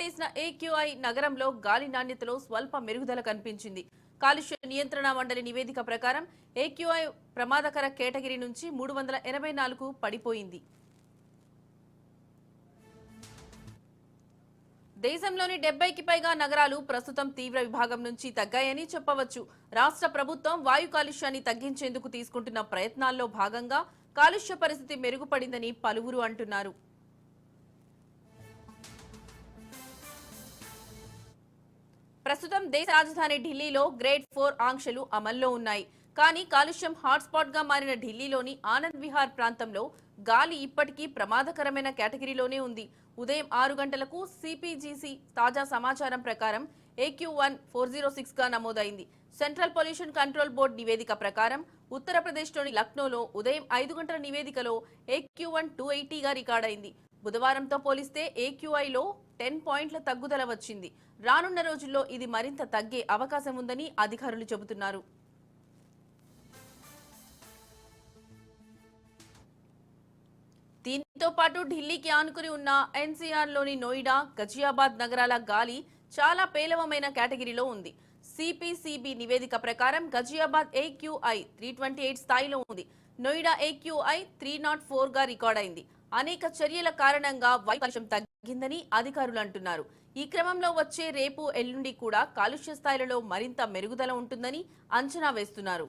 దాటేసిన AQI నగరంలో గాలి నాణ్యతలో స్వల్ప మెరుగుదల కనిపించింది. కాలుష్య నియంత్రణ మండలి నివేదిక ప్రకారం ఏక్యూఐ ప్రమాదకర కేటగిరీ నుంచి మూడు వందల ఎనభై నాలుగు పడిపోయింది. దేశంలోని డెబ్బైకి పైగా నగరాలు ప్రస్తుతం తీవ్ర విభాగం నుంచి తగ్గాయని చెప్పవచ్చు. రాష్ట్ర ప్రభుత్వం వాయు కాలుష్యాన్ని తగ్గించేందుకు తీసుకుంటున్న ప్రయత్నాల్లో భాగంగా కాలుష్య పరిస్థితి మెరుగుపడిందని పలువురు అంటున్నారు. ప్రస్తుతం దేశ రాజధాని ఢిల్లీలో గ్రేడ్ ఫోర్ ఆంక్షలు అమల్లో ఉన్నాయి. కానీ కాలుష్యం హాట్స్పాట్గా మారిన ఢిల్లీలోని ఆనంద్ విహార్ ప్రాంతంలో గాలి ఇప్పటికీ ప్రమాదకరమైన కేటగిరీలోనే ఉంది. ఉదయం ఆరు గంటలకు సిపిజిసి తాజా సమాచారం ప్రకారం ఏక్యూ వన్ ఫోర్ జీరో సిక్స్గా నమోదైంది. సెంట్రల్ పొల్యూషన్ కంట్రోల్ బోర్డు నివేదిక ప్రకారం ఉత్తరప్రదేశ్లోని లక్నోలో ఉదయం ఐదు గంటల నివేదికలో ఏక్యూ వన్ టూ ఎయిటీగా రికార్డైంది. బుధవారంతో పోలిస్తే ఏక్యూఐలో టెన్ పాయింట్ల తగ్గుదల వచ్చింది. రానున్న రోజుల్లో ఇది మరింత తగ్గే అవకాశం ఉందని అధికారులు చెబుతున్నారు. దీంతో పాటు ఢిల్లీకి ఆనుకుని ఉన్న ఎన్సీఆర్లోని నోయిడా గజియాబాద్ నగరాల గాలి చాలా పేలవమైన కేటగిరీలో ఉంది. సిపిసిబి నివేదిక ప్రకారం Ghaziabad AQI three twenty eight స్థాయిలో ఉంది. నోయిడా ఏక్యూఐ త్రీ నాట్ ఫోర్గా రికార్డైంది. అనేక చర్యల కారణంగా వాయు తగ్గిందని అధికారులు అంటున్నారు. ఈ క్రమంలో వచ్చే రేపు ఎల్లుండి కూడా కాలుష్య స్థాయిలలో మరింత మెరుగుదల ఉంటుందని అంచనా వేస్తున్నారు.